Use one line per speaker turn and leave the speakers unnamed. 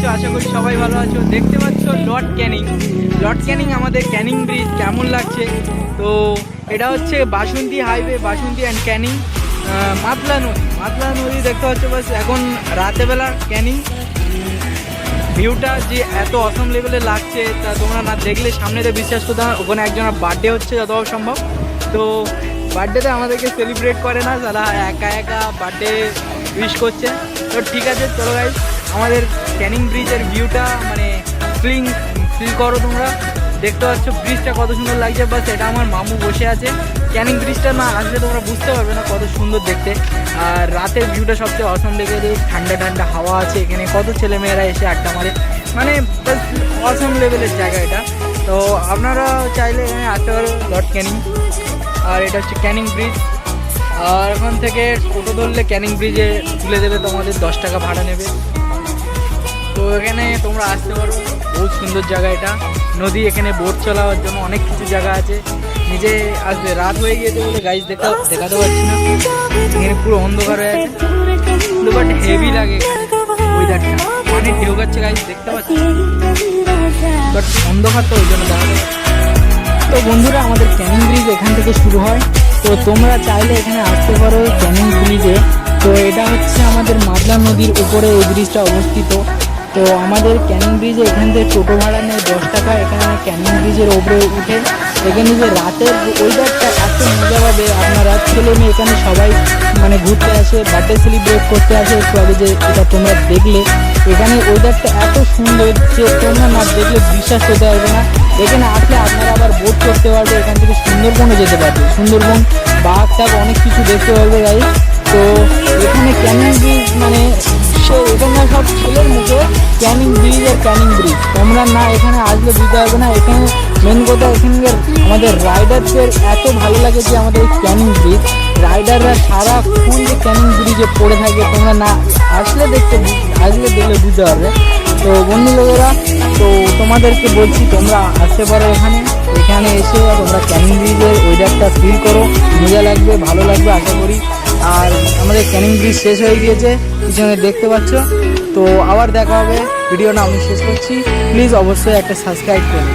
আছো? আশা করি সবাই ভালো আছো। দেখতে পাচ্ছ লর্ড ক্যানিং। লর্ড ক্যানিং আমাদের ক্যানিং ব্রিজ, কেমন লাগছে? তো এটা হচ্ছে বাসন্তী হাইওয়ে, বাসন্তী অ্যান্ড ক্যানিং। মাতলা নদী। মাতলা নদী দেখতে পাচ্ছ বাস, এখন রাতেবেলা ক্যানিং। ভিউটা যে এত অসম লেভেলে লাগছে, তা তোমরা না দেখলে সামনে তো বিশ্বাস করতে না। ওখানে একজনের বার্থডে হচ্ছে যতটা সম্ভব। তো বার্থডেতে আমাদেরকে সেলিব্রেট করে না তারা একা একা বার্থডে উইশ করছে। তো ঠিক আছে, চলো গাইজ আমাদের ক্যানিং ব্রিজের ভিউটা মানে ফিলিং ফিল করো তোমরা। দেখতে পাচ্ছ ব্রিজটা কত সুন্দর লাগছে, বাস এটা আমার মামু বসে আছে। ক্যানিং ব্রিজটা না আসলে তোমরা বুঝতে পারবে না কত সুন্দর দেখতে। আর রাতের ভিউটা সবচেয়ে অসম লেগেছে ঠান্ডা ঠান্ডা হাওয়া আছে এখানে। কত ছেলেমেয়েরা এসে আড্ডা মারে। মানে অসম লেভেলের জায়গা এটা। তো আপনারা চাইলে এখানে আসতে পারো লর্ড ক্যানিং আর এটা হচ্ছে ক্যানিং ব্রিজ। আর ওখান থেকে টোটো ধরলে ক্যানিং ব্রিজে তুলে দেবে তোমাদের দশ টাকা ভাড়া নেবে। তো এখানে তোমরা আসতে পারো। বহুত সুন্দর জায়গা এটা। নদী এখানে বোট চালাবার জন্য অনেক কিছু জায়গা আছে। নিজে আসবে। রাত হয়ে গিয়েছে বলে গাইজ দেখা দেখাতে পারছি না। এখানে পুরো অন্ধকার হয়ে আছে। বাট হেভি লাগে ওয়েদারটা মানে ঢেউ গাচ্ছে গাইজ দেখতে পাচ্ছি? বাট অন্ধকার তো ওই জন্য দেখা তো বন্ধুরা, আমাদের ক্যানিং ব্রিজ এখান থেকে শুরু হয়। তো তোমরা চাইলে এখানে আসতে পারো ক্যানিং ব্রিজে তো এটা হচ্ছে আমাদের মাদলা নদীর উপরে এই ব্রিজটা অবস্থিত। তো আমাদের ক্যানিং ব্রিজে এখান থেকে টোটো ভাড়া নেয় দশ টাকা, এখানে ক্যানিং ব্রিজের ওপরে উঠে এখানে যে রাতের ওয়েদারটা এত মজা পাবে। আপনারা ছেলে মেয়ে এখানে সবাই মানে ঘুরতে আসে বার্থডে সেলিব্রেট করতে আসে। আগে যে এটা তোমরা দেখলে, এখানে ওয়েদারটা এত সুন্দর যে তোমরা না দেখলে বিশ্বাস করতে পারবে না। এখানে আসলে আপনারা আবার বোট করতে পারবে, এখান থেকে সুন্দরবনও যেতে পারবে। সুন্দরবন, বাঘ টাঘ অনেক কিছু দেখতে পারবে গাই তো এখানে ক্যানিং ব্রিজ মানে সে এখানে সব ছেলের মুখে ক্যানিং ব্রিজ আর ক্যানিং ব্রিজ। তোমরা না এখানে আসলে বুঝতে পারবে না। এখানে মেন কথা এখানকার আমাদের রাইডারদের এত ভালো লাগে যে আমাদের এই ক্যানিং ব্রিজ। রাইডাররা সারাক্ষণ যে ক্যানিং ব্রিজে পড়ে থাকে, তোমরা না আসলে দেখতে আসলে দেখলে বুঝতে পারবে। তো বন্ধু লোকেরা, তো তোমাদেরকে বলছি, তোমরা আসতে পারো এখানে। এখানে এসে তোমরা ক্যানিং ব্রিজের ওয়েদারটা ফিল করো। মজা লাগবে, ভালো লাগবে, আশা করি। আর আমাদের ক্যানিং ব্রিজ শেষ হয়ে গিয়েছে। পিছনে দেখতে পাচ্ছ তো আবার দেখা হবে। ভিডিওটা আমি শেষ করছি। প্লিজ অবশ্যই একটা সাবস্ক্রাইব করুন।